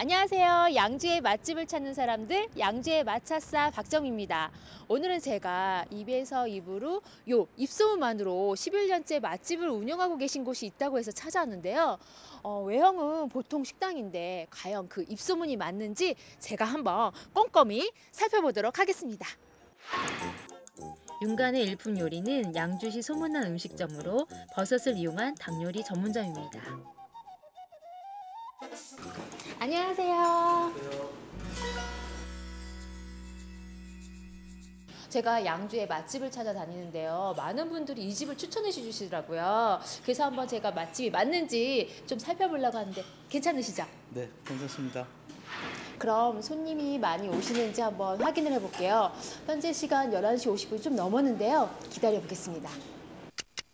안녕하세요. 양주의 맛집을 찾는 사람들 양주의 맛차싸 박정입니다. 오늘은 제가 입에서 입으로 요 입소문만으로 11년째 맛집을 운영하고 계신 곳이 있다고 해서 찾아왔는데요. 어, 외형은 보통 식당인데 과연 그 입소문이 맞는지 제가 한번 꼼꼼히 살펴보도록 하겠습니다. 윤간의 일품 요리는 양주시 소문난 음식점으로 버섯을 이용한 닭요리 전문점입니다. 안녕하세요. 제가 양주에 맛집을 찾아다니는데요. 많은 분들이 이 집을 추천해 주시더라고요. 그래서 한번 제가 맛집이 맞는지 좀 살펴보려고 하는데 괜찮으시죠? 네, 괜찮습니다. 그럼 손님이 많이 오시는지 한번 확인을 해볼게요. 현재 시간 11시 50분 좀 넘었는데요. 기다려 보겠습니다.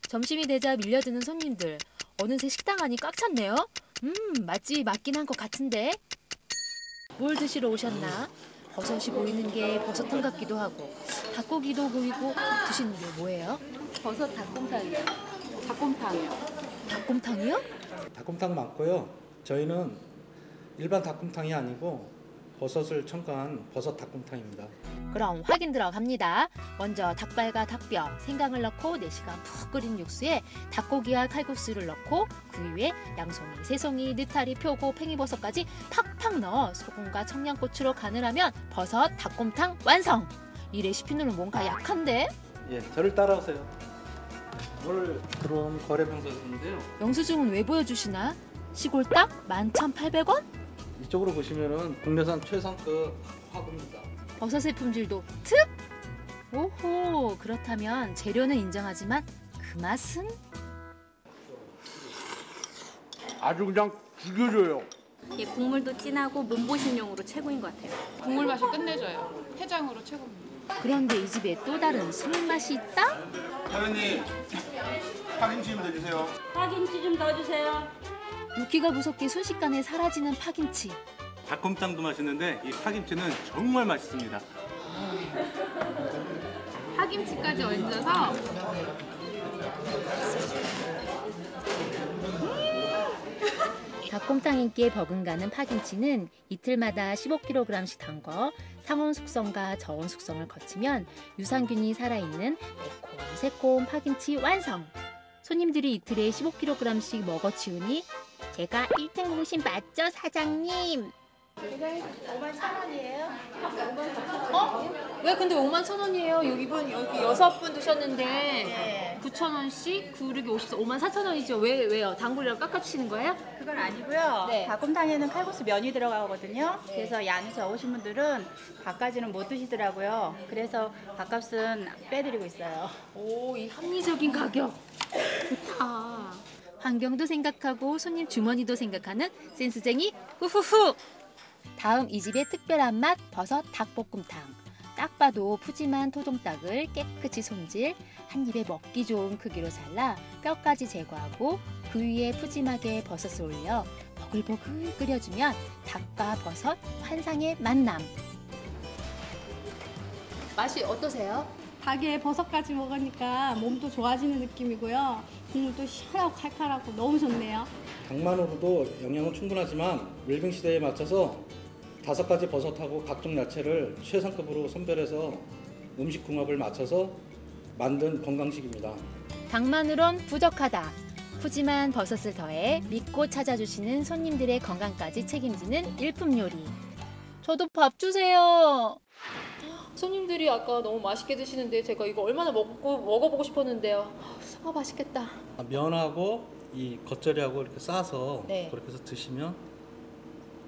점심이 되자 밀려드는 손님들. 어느새 식당 안이 꽉 찼네요. 음, 맛집이 맞긴 한 것 같은데. 뭘 드시러 오셨나? 버섯이 보이는 게 버섯탕 같기도 하고 닭고기도 보이고 드시는 게 뭐예요? 버섯 닭곰탕이요. 닭곰탕이요. 닭곰탕이요? 닭곰탕 많고요. 저희는 일반 닭곰탕이 아니고 버섯을 첨가한 버섯 닭곰탕입니다. 그럼 확인 들어갑니다. 먼저 닭발과 닭뼈, 생강을 넣고 4시간 푹 끓인 육수에 닭고기와 칼국수를 넣고 그 위에 양송이, 새송이, 느타리, 표고, 팽이버섯까지 팍팍 넣어 소금과 청양고추로 간을 하면 버섯 닭곰탕 완성! 이 레시피는 뭔가 약한데? 예, 저를 따라오세요. 오늘 들어온 거래 병사인데요. 영수증은 왜 보여주시나? 시골 딱 11,800원? 이쪽으로 보시면은 국내산 최상급 화구입니다. 버섯의 품질도 특! 오호, 그렇다면 재료는 인정하지만 그 맛은? 아주 그냥 죽여줘요. 예, 국물도 진하고 몸보신용으로 최고인 것 같아요. 국물 맛이 끝내줘요. 해장으로 최고입니다. 그런데 이 집에 또 다른 숨은 맛이 있다? 사장님, 파김치 좀 내주세요. 파김치 좀 넣어주세요. 육기가 무섭게 순식간에 사라지는 파김치. 닭곰탕도 맛있는데 이 파김치는 정말 맛있습니다. 파김치까지 얹어서 닭곰탕 인기에 버금가는 파김치는 이틀마다 15kg씩 담궈 상온 숙성과 저온 숙성을 거치면 유산균이 살아있는 매콤 새콤 파김치 완성! 손님들이 이틀에 15kg씩 먹어치우니 제가 1등 공신 맞죠 사장님? 어? 왜 근데 5만 천 원이에요? 여기 분 여기 여섯 분 드셨는데 9천 원씩 구르기 50, 5만 4천 원이죠. 왜 왜요? 단골이랑 깎아주시는 거예요? 그건 아니고요. 네. 닭곰탕에는 칼국수 면이 들어가거든요. 그래서 양이 적으신 분들은 밥까지는 못 드시더라고요. 그래서 밥값은 빼드리고 있어요. 오, 이 합리적인 가격 좋다. 환경도 생각하고 손님 주머니도 생각하는 센스쟁이 후후후. 다음 이 집의 특별한 맛 버섯 닭볶음탕. 딱 봐도 푸짐한 토종닭을 깨끗이 손질, 한 입에 먹기 좋은 크기로 잘라 뼈까지 제거하고 그 위에 푸짐하게 버섯을 올려 버글버글 끓여주면 닭과 버섯 환상의 만남. 맛이 어떠세요? 닭에 버섯까지 먹으니까 몸도 좋아지는 느낌이고요. 국물도 시원하고 칼칼하고 너무 좋네요. 닭만으로도 영양은 충분하지만 웰빙 시대에 맞춰서 다섯 가지 버섯하고 각종 야채를 최상급으로 선별해서 음식 궁합을 맞춰서 만든 건강식입니다. 닭만으론 부족하다. 푸짐한 버섯을 더해 믿고 찾아주시는 손님들의 건강까지 책임지는 일품 요리. 저도 밥 주세요. 손님들이 아까 너무 맛있게 드시는데 제가 이거 얼마나 먹고 먹어보고 싶었는데요. 아 맛있겠다. 면하고 이 겉절이하고 이렇게 싸서 네. 그렇게 해서 드시면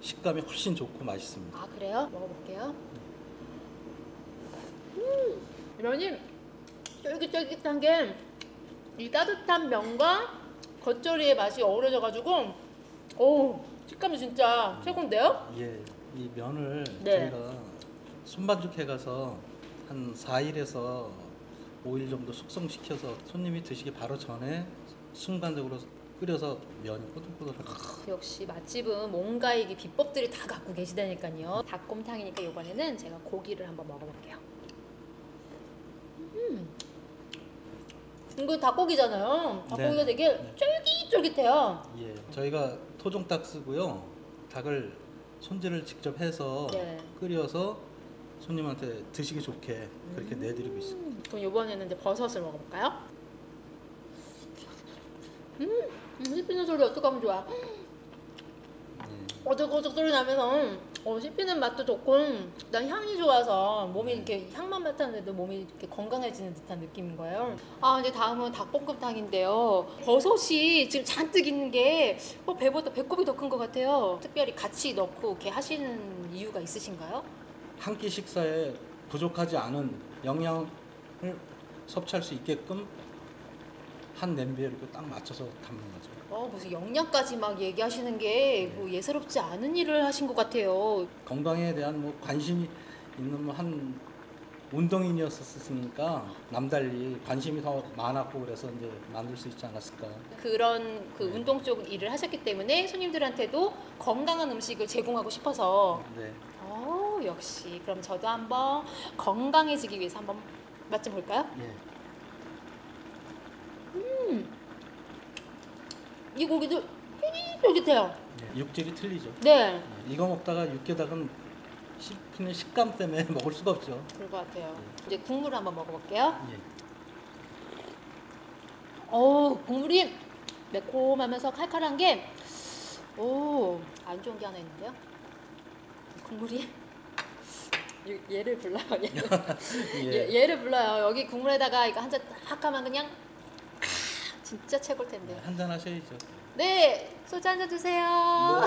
식감이 훨씬 좋고 맛있습니다. 아 그래요? 먹어볼게요. 음, 면이 쫄깃쫄깃한 게 이 따뜻한 면과 겉절이의 맛이 어우러져가지고 오 식감이 진짜 최고인데요? 예, 이 면을 네. 저희가 손반죽해 가서 한 4일에서 5일 정도 숙성시켜서 손님이 드시기 바로 전에 순간적으로 끓여서 면이 꼬들꼬들하게 역시 맛집은 뭔가 이게 비법들이 다 갖고 계시다니까요. 닭곰탕이니까 이번에는 제가 고기를 한번 먹어볼게요. 음. 이거 닭고기잖아요. 닭고기가 네. 되게 네. 쫄깃쫄깃해요. 예, 저희가 토종닭 쓰고요. 닭을 손질을 직접 해서 네. 끓여서 손님한테 드시기 좋게 그렇게 내드리고 있습니다. 그럼 이번에는 이제 버섯을 먹어볼까요? 음, 음 씹히는 소리 어떡하면 좋아. 어적어적 소리 나면서 어, 씹히는 맛도 좋고 난 향이 좋아서 몸이 이렇게 향만 맡았는데도 몸이 이렇게 건강해지는 듯한 느낌인 거예요. 아 이제 다음은 닭볶음탕인데요. 버섯이 지금 잔뜩 있는 게 어, 배보다 배꼽이 더 큰 것 같아요. 특별히 같이 넣고 이렇게 하시는 이유가 있으신가요? 한 끼 식사에 부족하지 않은 영양을 섭취할 수 있게끔 한 냄비에 이렇게 딱 맞춰서 담는 거죠. 어, 무슨 영양까지 막 얘기하시는 게 뭐 예사롭지 않은 일을 하신 것 같아요. 건강에 대한 뭐 관심이 있는 뭐 한 운동인이었으니까 남달리 관심이 더 많았고 그래서 이제 만들 수 있지 않았을까. 그런 그 운동 쪽 일을 하셨기 때문에 손님들한테도 건강한 음식을 제공하고 싶어서 네. 어, 역시 그럼 저도 한번 건강해지기 위해서 한번 맛 좀 볼까요? 예. 이 고기도 쫄깃쫄깃해요. 예. 육질이 틀리죠. 네, 예. 이거 먹다가 육개닭은 씹히는 식감 때문에 먹을 수가 없죠. 그럴 것 같아요. 이제 국물 한번 먹어볼게요. 예. 어 국물이 매콤하면서 칼칼한 게, 오, 안 좋은 게 하나 있는데요. 국물이 얘- 얘를 불러요. 얘를, 예. 얘, 얘를 불러요. 여기 국물에다가 이거 한 잔 딱 하면 그냥 아, 진짜 최고일 텐데. 한 잔 하셔야죠. 네, 소주 한 잔 주세요.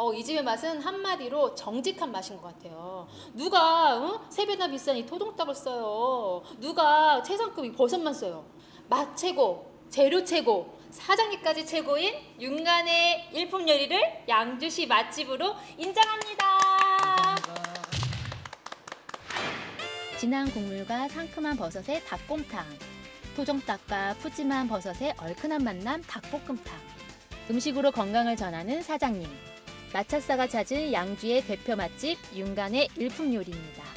어, 이 집의 맛은 한마디로 정직한 맛인 것 같아요. 누가 응? 세 배나 비싼 이 토종닭을 써요. 누가 최상급 이 버섯만 써요. 맛 최고, 재료 최고, 사장님까지 최고인 윤간의 일품 요리를 양주시 맛집으로 인정합니다. 진한 국물과 상큼한 버섯의 닭곰탕, 토종닭과 푸짐한 버섯의 얼큰한 만남 닭볶음탕. 음식으로 건강을 전하는 사장님. 마차사가 찾은 양주의 대표 맛집 윤간의 일품 요리입니다.